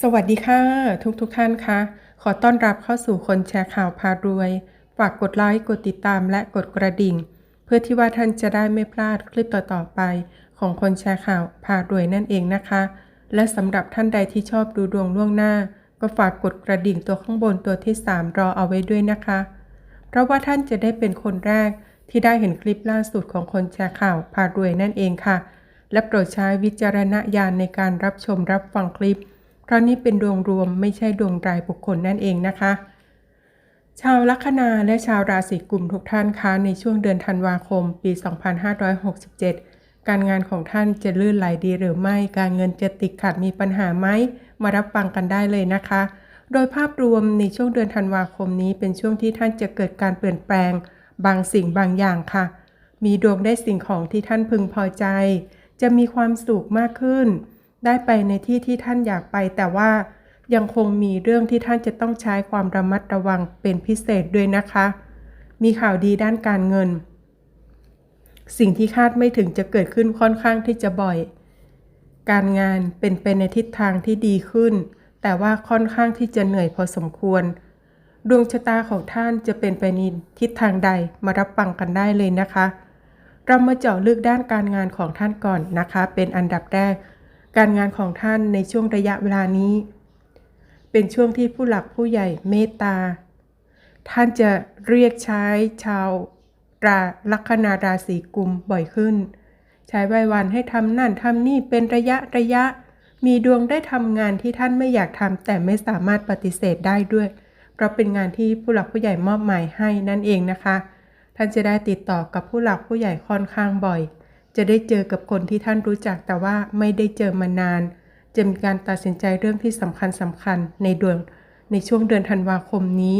สวัสดีค่ะ ทุกทุกท่านคะขอต้อนรับเข้าสู่คนแชร์ข่าวพารวย ฝากกดไลค์กดติดตามและกดกระดิ่ง เพื่อที่ว่าท่านจะได้ไม่พลาดคลิปต่อๆไป ของคนแชร์ข่าวพารวยนั่นเองนะคะ และสำหรับท่านใดที่ชอบดูดวงล่วงหน้า ก็ฝากกดกระดิ่งตัวข้างบนตัวที่ 3 รอเอาไว้ด้วยนะคะ เพราะว่าท่านจะได้เป็นคนแรกที่ได้เห็นคลิปล่าสุดของคนแชร์ข่าวพารวยนั่นเองค่ะ และโปรดใช้วิจารณญาณในการรับชมรับฟังคลิป ราะนี่เป็นดวงรวมไม่ใช่ดวงรายบุคคลนั่นเองนะคะ ชาวลัคนาและชาวราศีกุมทุกท่านคะในช่วงเดือนธันวาคม ปี 2567 การงานของท่านจะลื่นไหลดีหรือไม่ การเงินจะติดขัดมีปัญหาไหมมารับฟังกันได้เลยนะคะ โดยภาพรวมในช่วงเดือนธันวาคมนี้เป็นช่วงที่ท่านจะเกิดการเปลี่ยนแปลง บางสิ่งบางอย่างค่ะ มีดวงได้สิ่งของที่ท่านพึงพอใจ จะมีความสุขมากขึ้น ได้ไปในที่ที่ท่านอยากไป แต่ว่ายังคงมีเรื่องที่ท่านจะต้องใช้ความระมัดระวังเป็นพิเศษด้วยนะคะ มีข่าวดีด้านการเงิน สิ่งที่คาดไม่ถึงจะเกิดขึ้นค่อนข้างที่จะบ่อย การงานเป็นไปในทิศทางที่ดีขึ้น แต่ว่าค่อนข้างที่จะเหนื่อยพอสมควร ดวงชะตาของท่านจะเป็นไปในทิศทางใดมารับฟังกันได้เลยนะคะ เรามาเจาะลึกด้านการงานของท่านก่อนนะคะ เป็นอันดับแรก การงานของท่านในช่วงระยะเวลานี้ เป็นช่วงที่ผู้หลักผู้ใหญ่เมตตา ท่านจะเรียกใช้ชาวราลัคนาราศีกุมบ่อยขึ้น ใช้ไหว้วันให้ทำนั่นทำนี่เป็นระยะระยะ มีดวงได้ทำงานที่ท่านไม่อยากทำแต่ไม่สามารถปฏิเสธได้ด้วย เพราะเป็นงานที่ผู้หลักผู้ใหญ่มอบหมายให้นั่นเองนะคะ ท่านจะได้ติดต่อกับผู้หลักผู้ใหญ่ค่อนข้างบ่อย จะได้เจอกับคนที่ท่านรู้จักแต่ว่าไม่ได้เจอมานาน จะมีการตัดสินใจเรื่องที่สำคัญสำคัญในเดือนในช่วงเดือนธันวาคมนี้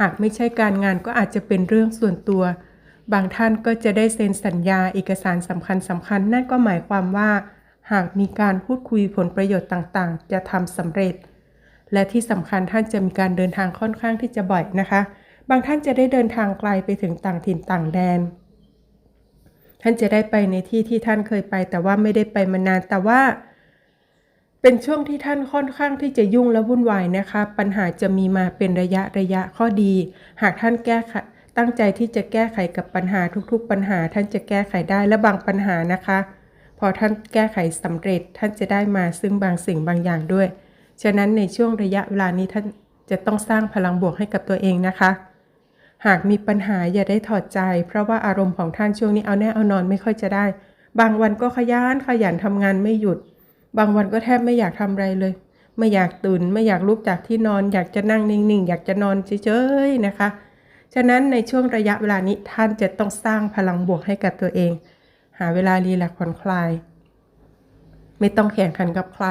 หากไม่ใช่การงานก็อาจจะเป็นเรื่องส่วนตัว บางท่านก็จะได้เซ็นสัญญาเอกสารสำคัญสำคัญนั่นก็หมายความว่า หากมีการพูดคุยผลประโยชน์ต่างๆ จะทำสำเร็จ และที่สำคัญท่านจะมีการเดินทางค่อนข้างที่จะบ่อยนะคะ บางท่านจะได้เดินทางไกลไปถึงต่างถิ่นต่างแดน ท่านจะได้ไปในที่ที่ท่านเคยไป แต่ว่าไม่ได้ไปมานาน แต่ว่า เป็นช่วงที่ท่านค่อนข้างที่จะยุ่งและวุ่นวายนะคะ ปัญหาจะมีมาเป็นระยะระยะข้อดี หากท่านแก้ไขตั้งใจที่จะแก้ไขกับปัญหาทุกๆ ปัญหา ท่านจะแก้ไขได้และบางปัญหานะคะ พอท่านแก้ไขสำเร็จท่านจะได้มาซึ่งบางสิ่งบางอย่างด้วย ฉะนั้นในช่วงระยะเวลานี้ท่านจะต้องสร้างพลังบวกให้กับตัวเองนะคะ หากมีปัญหาอย่าได้ถอดใจ เพราะว่าอารมณ์ของท่านช่วงนี้เอาแน่เอานอนไม่ค่อยจะได้ บางวันก็ขยันขยันทำงานไม่หยุด บางวันก็แทบไม่อยากทำอะไรเลย ไม่อยากตื่นไม่อยากลุกจากที่นอน อยากจะนั่งนิ่งๆอยากจะนอนเฉยๆนะคะ ฉะนั้นในช่วงระยะเวลานี้ท่านจะต้องสร้างพลังบวกให้กับตัวเอง หาเวลารีแลกซ์ผ่อนคลาย ไม่ต้องแข่งขันกับใคร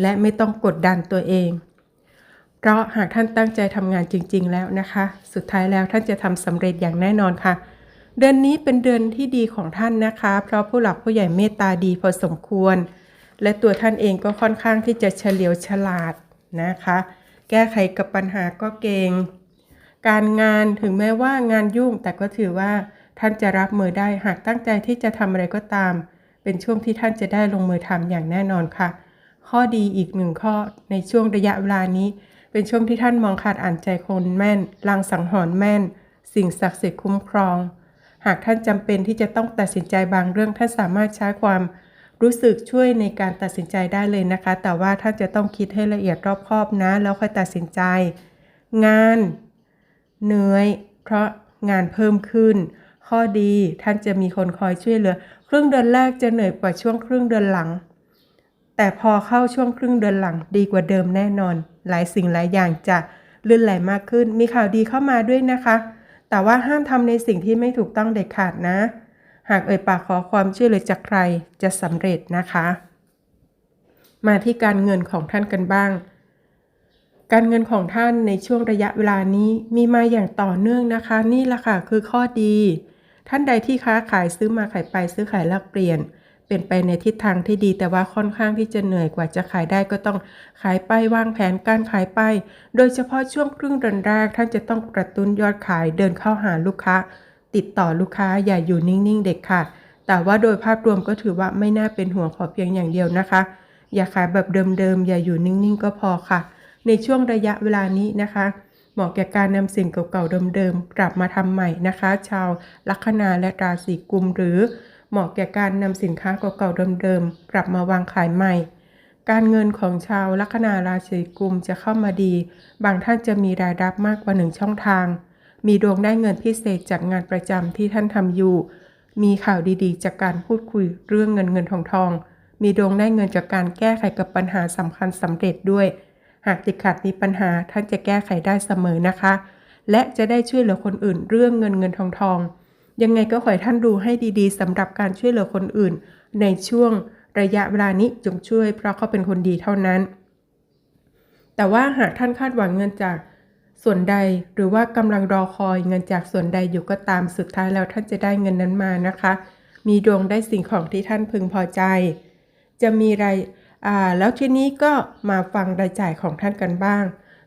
และไม่ต้องกดดันตัวเอง เพราะหากท่านตั้งใจทำงานจริง ๆ แล้วนะคะ สุดท้ายแล้วท่านจะทำสำเร็จอย่างแน่นอนค่ะ เดือนนี้เป็นเดือนที่ดีของท่านนะคะ เพราะผู้หลักผู้ใหญ่เมตตาดีพอสมควร และตัวท่านเองก็ค่อนข้างที่จะเฉลียวฉลาดนะคะ แก้ไขกับปัญหาก็เก่ง การงานถึงแม้ว่างานยุ่ง แต่ก็ถือว่าท่านจะรับมือได้หากตั้งใจที่จะทำอะไรก็ตาม เป็นช่วงที่ท่านจะได้ลงมือทำอย่างแน่นอนค่ะ ข้อดีอีกหนึ่งข้อในช่วงระยะเวลานี้ เป็นช่วงที่ท่านมองขาดอ่านใจคนแม่น ลางสังหรณ์แม่น สิ่งศักดิ์สิทธิ์คุ้มครอง หากท่านจำเป็นที่จะต้องตัดสินใจบางเรื่องท่านสามารถใช้ความรู้สึกช่วยในการตัดสินใจได้เลยนะคะ แต่ว่าท่านจะต้องคิดให้ละเอียดรอบคอบนะ แล้วค่อยตัดสินใจ งานเหนื่อย เพราะงานเพิ่มขึ้น ข้อดีท่านจะมีคนคอยช่วยเหลือ ครึ่งเดือนแรกจะเหนื่อยกว่าช่วงครึ่งเดือนหลัง แต่พอเข้าช่วงครึ่งเดือนหลังดีกว่าเดิมแน่นอน หลายสิ่งหลายอย่างจะลื่นไหลมากขึ้น มีข่าวดีเข้ามาด้วยนะคะ แต่ว่าห้ามทำในสิ่งที่ไม่ถูกต้องเด็ดขาดนะ หากเอ่ยปากขอความช่วยเหลือจากใครจะสำเร็จนะคะ มาที่การเงินของท่านกันบ้าง การเงินของท่านในช่วงระยะเวลานี้มีมาอย่างต่อเนื่องนะคะ นี่แหละค่ะคือข้อดี ท่านใดที่ค้าขายซื้อมาขายไปซื้อขายแลกเปลี่ยน เป็นไปในทิศทางที่ดีแต่ว่าค่อนข้างที่จะเหนื่อยกว่าจะขายได้ก็ต้องขายไปวางแผนการขายไป โดยเฉพาะช่วงครึ่งเดือนแรกท่านจะต้องกระตุ้นยอดขายเดินเข้าหาลูกค้า ติดต่อลูกค้าอย่าอยู่นิ่งๆเด็กขาดแต่ว่าโดยภาพรวมก็ถือว่าไม่น่าเป็นห่วงขอเพียงอย่างเดียวนะคะ อย่าขายแบบเดิมๆอย่าอยู่นิ่งๆก็พอค่ะ ในช่วงระยะเวลานี้นะคะเหมาะแก่การนำสิ่งเก่าๆเดิมๆกลับมาทำใหม่นะคะ ชาวลัคนาและราศีกุมหรือ เหมาะแก่การนำสินค้าเก่าๆเดิมๆกลับมาวางขายใหม่ การเงินของชาวลัคนาราศีกุมจะเข้ามาดี บางท่านจะมีรายรับมากกว่าหนึ่งช่องทาง มีดวงได้เงินพิเศษจากงานประจำที่ท่านทำอยู่ มีข่าวดีๆ จากการพูดคุยเรื่องเงินเงินทองทอง มีดวงได้เงินจากการแก้ไขกับปัญหาสำคัญสำเร็จด้วย หากติดขัดมีปัญหาท่านจะแก้ไขได้เสมอนะคะ และจะได้ช่วยเหลือคนอื่นเรื่องเงินเงินทองทอง ยังไงก็ขอให้ท่านดูให้ดีๆสำหรับการช่วยเหลือคนอื่น ในช่วงระยะเวลานี้จงช่วย เพราะเขาเป็นคนดีเท่านั้น แต่ว่าหากท่านคาดหวังเงินจากส่วนใดหรือว่ากำลังรอคอยเงินจากส่วนใดอยู่ก็ตามสุดท้ายแล้วท่านจะได้เงินนั้นมานะคะ มีดวงได้สิ่งของที่ท่านพึงพอใจ จะมีรายอ่าแล้วทีนี้ก็มาฟังรายจ่ายของท่านกันบ้าง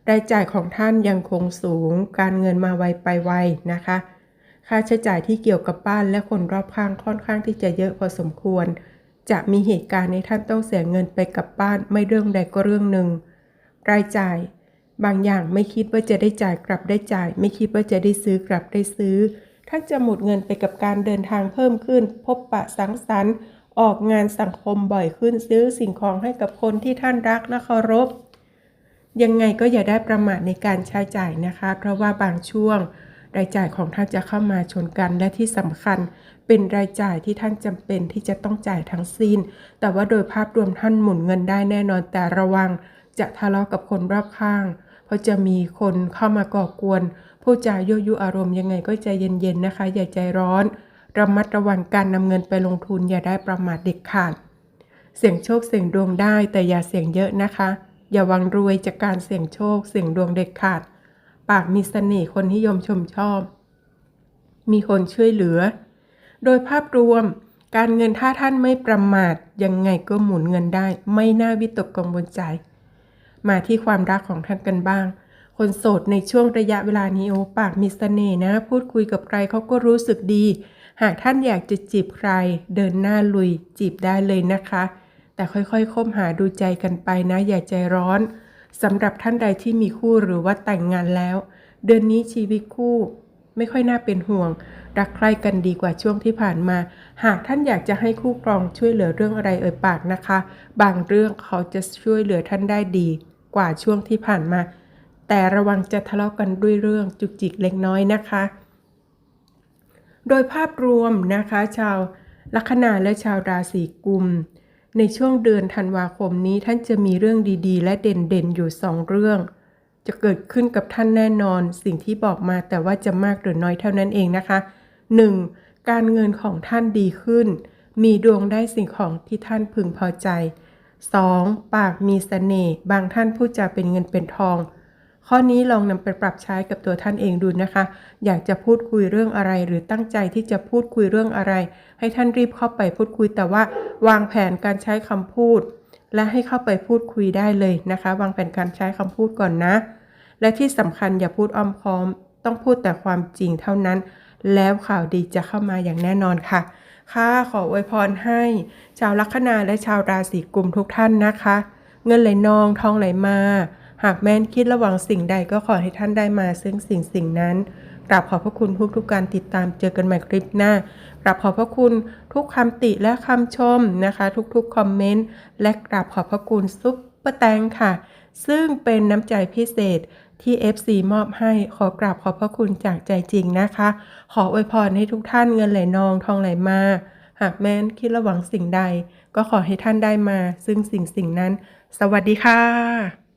รายจ่ายของท่านยังคงสูง การเงินมาไวไปไวนะคะ ค่าใช้จ่ายที่เกี่ยวกับบ้านและคนรอบข้างค่อนข้างที่จะเยอะพอสมควร จะมีเหตุการณ์ในท่านต้องเสียเงินไปกับบ้านไม่เรื่องใดก็เรื่องหนึ่ง รายจ่าย บางอย่างไม่คิดว่าจะได้จ่ายกลับได้จ่าย ไม่คิดว่าจะได้ซื้อกลับได้ซื้อ ท่านจะหมดเงินไปกับการเดินทางเพิ่มขึ้น พบปะสังสรรค์ ออกงานสังคมบ่อยขึ้นซื้อสิ่งของให้กับคนที่ท่านรักและเคารพยังไงก็อย่าได้ประมาทในการใช้จ่ายนะคะ เพราะว่าบางช่วง รายจ่ายของท่านจะเข้ามาชนกันและที่สำคัญ เป็นรายจ่ายที่ท่านจำเป็นที่จะต้องจ่ายทั้งสิ้น แต่ว่าโดยภาพรวมท่านหมุนเงินได้แน่นอนแต่ระวัง จะทะเลาะกับคนรอบข้าง เพราะจะมีคนเข้ามาก่อกวนผู้จายั่วยุอารมณ์ยังไงก็ใจเย็นๆนะคะ อย่าใจร้อน ระมัดระวังการนำเงินไปลงทุนอย่าได้ประมาทเด็ดขาดเสี่ยงโชคเสี่ยงดวงได้แต่อย่าเสี่ยงเยอะนะคะ อย่าวังรวยจากการเสี่ยงโชคเสี่ยงดวงเด็ดขาด ปากมีเสน่ห์คนนิยมชมชอบ มีคนช่วยเหลือ โดยภาพรวม การเงินถ้าท่านไม่ประมาทยังไงก็หมุนเงินได้ ไม่น่าวิตกกังวลใจ มาที่ความรักของท่านกันบ้าง คนโสดในช่วงระยะเวลานี้โอปากมีเสน่ห์นะ พูดคุยกับใครเขาก็รู้สึกดี หากท่านอยากจะจีบใคร เดินหน้าลุยจีบได้เลยนะคะ แต่ค่อยๆคบหาดูใจกันไปนะอย่าใจร้อน สำหรับท่านใดที่มีคู่หรือว่าแต่งงานแล้ว เดือนนี้ชีวิตคู่ไม่ค่อยน่าเป็นห่วง รักใคร่กันดีกว่าช่วงที่ผ่านมา หากท่านอยากจะให้คู่ครองช่วยเหลือเรื่องอะไรเอ่ยปากนะคะ บางเรื่องเขาจะช่วยเหลือท่านได้ดีกว่าช่วงที่ผ่านมา แต่ระวังจะทะเลาะกันด้วยเรื่องจุกจิกเล็กน้อยนะคะ โดยภาพรวมนะคะ ชาวลัคนาและชาวราศีกุม ในช่วงเดือนธันวาคมนี้ท่านจะมีเรื่องดีๆ และเด่นๆ อยู่สองเรื่อง จะเกิดขึ้นกับท่านแน่นอนสิ่งที่บอกมาแต่ว่าจะมากหรือน้อยเท่านั้นเองนะคะ 1. การเงินของท่านดีขึ้น มีดวงได้สิ่งของที่ท่านพึงพอใจ 2. ปากมีเสน่ห์บางท่านพูดจาเป็นเงินเป็นทอง ข้อนี้ลองนำไปปรับใช้กับตัวท่านเองดูนะคะ อยากจะพูดคุยเรื่องอะไร หรือตั้งใจที่จะพูดคุยเรื่องอะไร ให้ท่านรีบเข้าไปพูดคุยแต่ว่าวางแผนการใช้คำพูด และให้เข้าไปพูดคุยได้เลยนะคะ วางแผนการใช้คำพูดก่อนนะ และที่สำคัญอย่าพูดอ้อมค้อม ต้องพูดแต่ความจริงเท่านั้น แล้วข่าวดีจะเข้ามาอย่างแน่นอนค่ะค่ะขออวยพรให้ ชาวลัคนาและชาวราศีกุมทุกท่านนะคะ เงินไหลนองทองไหลมา หากแม้นคิดระหวังสิ่งใดก็ขอให้ท่านได้มาซึ่งสิ่งสิ่งนั้นกราบขอบพระคุณทุกทุกการติดตามเจอกันใหม่คลิปหน้ากราบขอบพระคุณทุกคำติและคำชมนะคะ ทุกๆคอมเมนต์และกราบขอบพระคุณซุปเปอร์แตงค่ะ ซึ่งเป็นน้ำใจพิเศษที่ FC มอบให้ขอกราบขอบพระคุณจากใจจริงนะคะ ขออวยพรให้ทุกท่านเงินไหลนองทองไหลมา หากแม้นคิดระหวังสิ่งใด ก็ขอให้ท่านได้มา ซึ่งสิ่งสิ่งนั้น สวัสดีค่ะ